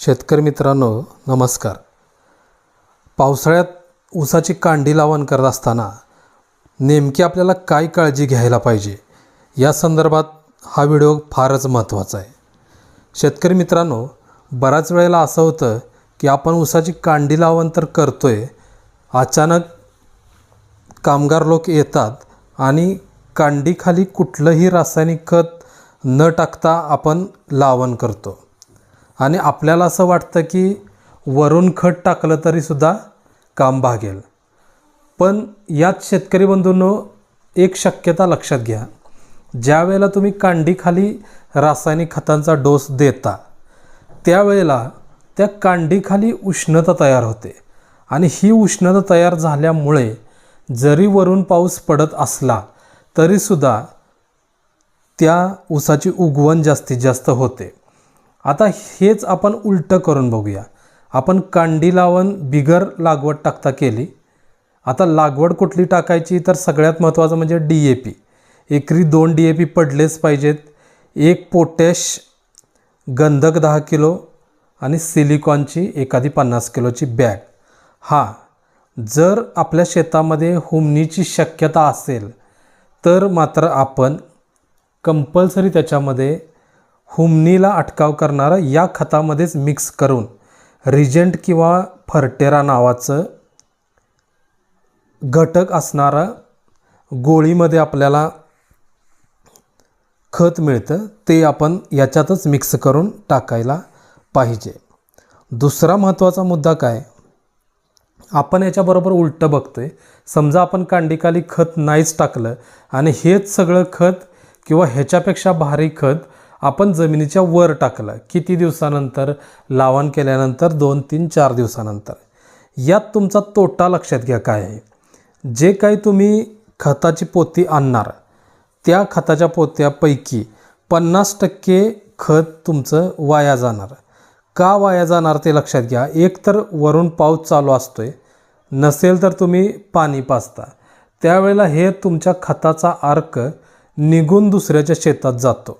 शेतकरी मित्रांनो नमस्कार. पावसाळ्यात ऊसाची कांडी लावण करत असताना नेमकी आपल्याला काय काळजी घ्यायला पाहिजे? या संदर्भात हा व्हिडिओ फारच महत्त्वाचा आहे. शेतकरी मित्रांनो बऱ्याच वेळेला असं होतं की आपण ऊसाची कांडी लावण तर करतो आहे अचानक कामगार लोक येतात आणि कांडीखाली कुठलंही रासायनिक खत न टाकता आपण लावण करतो. आणि आपल्याला असं वाटतं की वरून खत टाकलं तरीसुद्धा काम भागेल. पण यात शेतकरी बंधूंनो एक शक्यता लक्षात घ्या. ज्या वेळेला तुम्ही कांडीखाली रासायनिक खतांचा डोस देता त्यावेळेला त्या कांडीखाली उष्णता तयार होते. आणि ही उष्णता तयार झाल्यामुळे जरी वरून पाऊस पडत असला तरीसुद्धा त्या ऊसाची उगवण जास्तीत जास्त होते. आता हेच आपण उलटं करून बघूया. आपण कांडी लावण बिगर लागवड टाकता केली. आता लागवड कुठली टाकायची? तर सगळ्यात महत्त्वाचं म्हणजे डी ए पी एकरी दोन डी ए पी पडलेच पाहिजेत. एक पोटॅश गंधक दहा किलो आणि सिलिकॉनची एखादी पन्नास किलोची बॅग. हां जर आपल्या शेतामध्ये हुमणीची शक्यता असेल तर मात्र आपण कंपल्सरी त्याच्यामध्ये हुमणीला अटकाव करणारं या खतामध्येच मिक्स करून रिजंट किंवा फर्टेरा नावाचं घटक असणारं गोळीमध्ये आपल्याला खत मिळतं ते आपण याच्यातच मिक्स करून टाकायला पाहिजे. दुसरा महत्त्वाचा मुद्दा काय? आपण याच्याबरोबर उलटं बघतोय. समजा आपण कांडिकाली खत नाहीच टाकलं आणि हेच सगळं खत किंवा ह्याच्यापेक्षा भारी खत आपण जमिनीच्या वर टाकलं किती दिवसानंतर? लावण केल्यानंतर दोन तीन चार दिवसानंतर. यात तुमचा तोटा लक्षात घ्या काय आहे. जे काही तुम्ही खताची पोती आणणार त्या खताच्या पोत्यापैकी पन्नास टक्के खत तुमचं वाया जाणार. का वाया जाणार ते लक्षात घ्या. एक तर वरून पाऊस चालू असतो आहे नसेल तर तुम्ही पाणी पाजता त्यावेळेला हे तुमच्या खताचा अर्क निघून दुसऱ्याच्या शेतात जातो.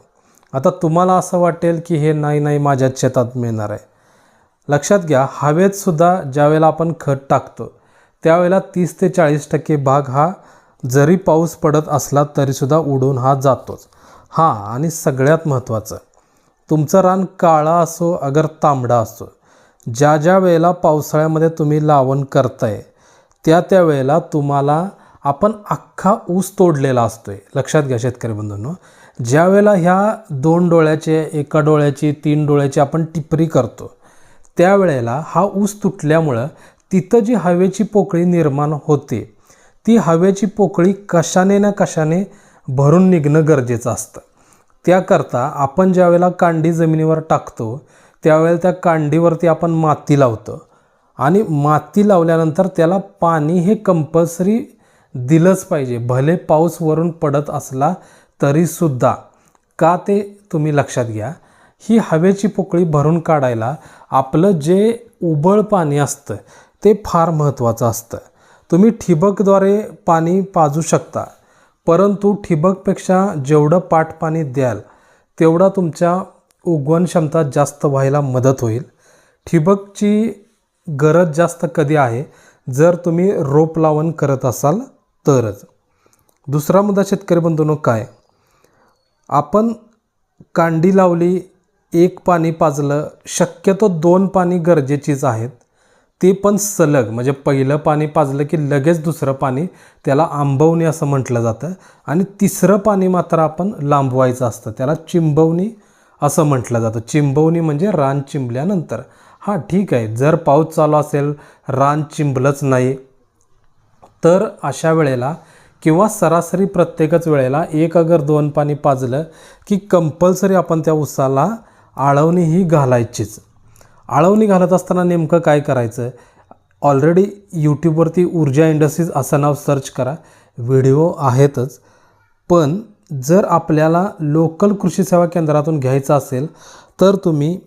आता तुम्हाला असं वाटेल की हे नाही नाही माझ्याच शेतात मिळणार आहे. लक्षात घ्या हवेतसुद्धा ज्यावेळेला आपण खत टाकतो त्यावेळेला तीस ते चाळीस टक्के भाग हा जरी पाऊस पडत असला तरीसुद्धा उडून हा जातोच. हां आणि सगळ्यात महत्त्वाचं तुमचं रान काळा असो अगर तांबडा असो ज्या ज्या वेळेला पावसाळ्यामध्ये तुम्ही लावण करताय त्या त्या वेळेला तुम्हाला आपण अख्खा ऊस तोडलेला असतोय. लक्षात घ्या शेतकरी बंधूंनो ज्या वेळेला ह्या दोन डोळ्याचे एका डोळ्याची तीन डोळ्याची आपण टिपरी करतो त्यावेळेला हा ऊस तुटल्यामुळं तिथं जी हवेची पोकळी निर्माण होते ती हवेची पोकळी कशाने ना कशाने भरून निघणं गरजेचं असतं. त्याकरता आपण ज्यावेळेला कांडी जमिनीवर टाकतो त्यावेळेला त्या कांडीवरती आपण माती लावतो आणि माती लावल्यानंतर त्याला पाणी हे कंपल्सरी दिलंच पाहिजे. भले पाऊस वरून पडत असला तरीसुद्धा. का ते तुम्ही लक्षात घ्या. ही हवेची पोकळी भरून काढायला आपलं जे उबळ पाणी असतं ते फार महत्त्वाचं असतं. तुम्ही ठिबकद्वारे पाणी पाजू शकता परंतु ठिबकपेक्षा जेवढं पाठ पाणी द्याल तेवढा तुमच्या उगवण क्षमता जास्त व्हायला मदत होईल. ठिबकची गरज जास्त कधी आहे? जर तुम्ही रोप लावण करत असाल तरच. दुसरा मुद्दा शेतकरी बंधूंनो काय? आपण कांडी लावली एक पाणी पाजलं शक्यतो दोन पाणी गरजेचीच आहेत. ते पण सलग म्हणजे पहिलं पाणी पाजलं की लगेच दुसरं पाणी त्याला आंबवणी असं म्हटलं जातं. आणि तिसरं पाणी मात्र आपण लांबवायचं असतं त्याला चिंबवणी असं म्हटलं जातं. चिंबवणी म्हणजे रान चिंबल्यानंतर. हां ठीक आहे जर पाऊस चालू असेल रान चिंबलंच नाही तर अशा वेळेला किंवा सरासरी प्रत्येकच वेळेला एक अगर दोन पाणी पाजलं की कंपल्सरी आपण त्या उसाला आळवणी ही घालायचीच. आळवणी घालत असताना नेमकं काय करायचं? ऑलरेडी यूट्यूबवरती ऊर्जा इंडस्ट्रीज असं नाव सर्च करा. व्हिडिओ आहेतच. पण जर आपल्याला लोकल कृषी सेवा केंद्रातून घ्यायचं असेल तर तुम्ही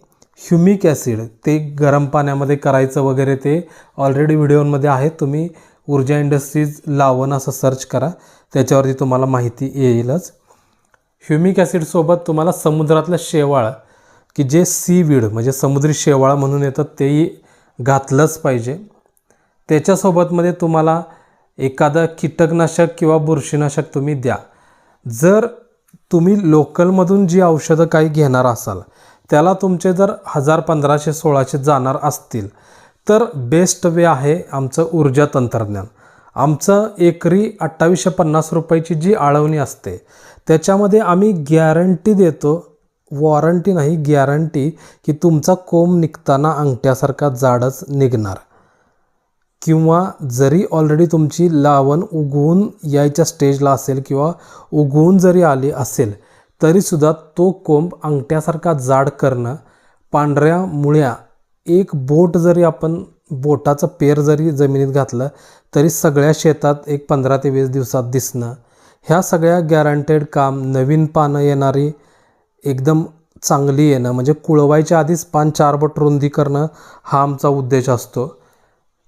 ह्युमिक ॲसिड ते गरम पाण्यामध्ये करायचं वगैरे ते ऑलरेडी व्हिडिओमध्ये आहे तुम्ही ऊर्जा इंडस्ट्रीज लावण असं सर्च करा. त्याच्यावरती तुम्हाला माहिती येईलच. ह्युमिक ॲसिडसोबत तुम्हाला समुद्रातलं शेवाळ की जे सीवीड म्हणजे समुद्री शेवाळ म्हणून येतं तेही घातलंच पाहिजे. त्याच्यासोबतमध्ये तुम्हाला एखादं कीटकनाशक किंवा बुरशीनाशक तुम्ही द्या. जर तुम्ही लोकलमधून जी औषधं काही घेणार असाल त्याला तुमचे जर हजार पंधराशे सोळाशे जाणार असतील तर बेस्ट वे आहे आमचं ऊर्जा तंत्रज्ञान. आमचं एकरी अठ्ठावीसशे पन्नास रुपयाची जी आळवणी असते त्याच्यामध्ये आम्ही गॅरंटी देतो वॉरंटी नाही गॅरंटी की तुमचा कोंब निघताना अंगठ्यासारखा जाडच निघणार. किंवा जरी ऑलरेडी तुमची लावण उगवून यायच्या स्टेजला असेल किंवा उगवून जरी आली असेल तरीसुद्धा तो कोंब अंगठ्यासारखा जाड करणं पांढऱ्या मुळ्या एक बोट जरी आपण बोटाचं पेर जरी जमिनीत घातलं तरी सगळ्या शेतात एक पंधरा ते वीस दिवसात दिसणं. ह्या सगळ्या गॅरंटेड काम नवीन पानं येणारी एकदम चांगली येणं. म्हणजे कुळवायच्या आधीच पान चार बोट रुंदी करणं हा आमचा उद्देश असतो.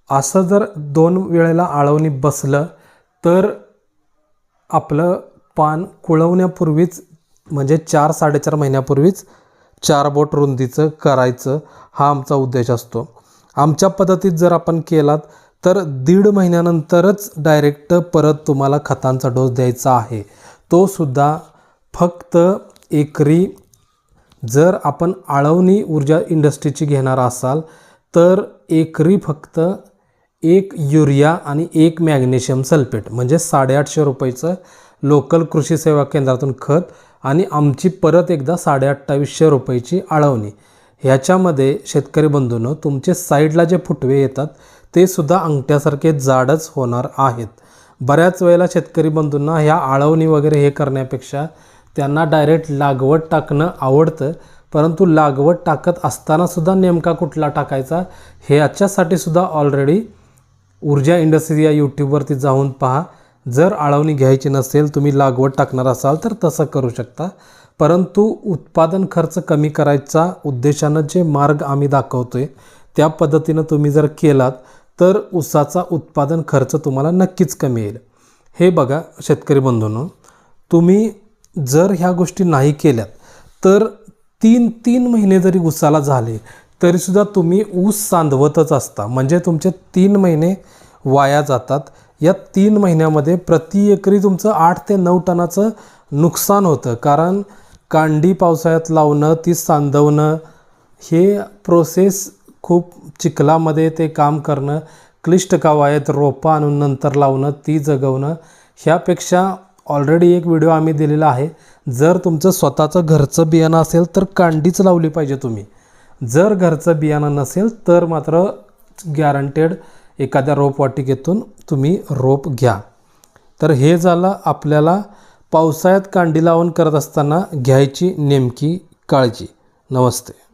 असं जर दोन वेळेला आळवणी बसलं तर आपलं पान कुळवण्यापूर्वीच म्हणजे चार साडेचार महिन्यापूर्वीच चार बोट रुंदीचं करायचं हा आमचा उद्देश असतो. आमच्या पद्धतीत जर आपण केलात तर दीड महिन्यानंतरच डायरेक्ट परत तुम्हाला खतांचा डोस द्यायचा आहे. तो सुद्धा फक्त एकरी जर आपण आळवणी ऊर्जा इंडस्ट्रीची घेणार असाल तर एकरी फक्त एक युरिया आणि एक मॅग्नेशियम सल्फेट म्हणजे साडेआठशे रुपयाचं लोकल कृषी सेवा केंद्रातून खत आणि आमची परत एकदा साडे अठ्ठावीसशे रुपयाची आळवणी. ह्याच्यामध्ये शेतकरी बंधूंनो तुमचे साईडला जे फुटवे येतात ते सुद्धा अंगठ्यासारखे जाडच होणार आहेत. बऱ्याच वेळेला शेतकरी बंधूंना ह्या आळवणी वगैरे हे करण्यापेक्षा त्यांना डायरेक्ट लागवड टाकणं आवडतं परंतु लागवड टाकत असतानासुद्धा नेमका कुठला टाकायचा हे याच्यासाठी सुद्धा ऑलरेडी ऊर्जा इंडस्ट्री या यूट्यूबवरती जाऊन पहा. जर आळवणी घ्यायची नसेल तुम्ही लागवड टाकणार असाल तर तसं करू शकता. परंतु उत्पादन खर्च कमी करायचा उद्देशानं जे मार्ग आम्ही दाखवतो आहे त्या पद्धतीनं तुम्ही जर केलात तर ऊसाचा उत्पादन खर्च तुम्हाला नक्कीच कमी येईल. हे बघा शेतकरी बंधूंनो तुम्ही जर ह्या गोष्टी नाही केल्यात तर तीन तीन महिने जरी ऊसाला झाले तरीसुद्धा तुम्ही ऊस सांदवतच असता. म्हणजे तुमचे तीन महिने वाया जातात. या तीन महिन्यामध्ये प्रति एकरी तुमचं आठ ते नऊ टनाचं नुकसान होतं. कारण कांडी पावसाळ्यात लावणं ती सांदवणं हे प्रोसेस खूप चिखलामध्ये ते काम करणं क्लिष्ट कावायत रोपं आणून नंतर लावणं ती जगवणं ह्यापेक्षा ऑलरेडी एक व्हिडिओ आम्ही दिलेला आहे. जर तुमचं स्वतःचं घरचं बियाणं असेल तर कांडीच लावली पाहिजे तुम्ही. जर घरचं बियाणं नसेल तर मात्र गॅरंटेड एखाद्या रोपवाटिकेतून तुम्ही रोप घ्या. तर हे झालं आपल्याला पावसाळ्यात कांडी लावून करत असताना घ्यायची नेमकी काळजी. नमस्ते.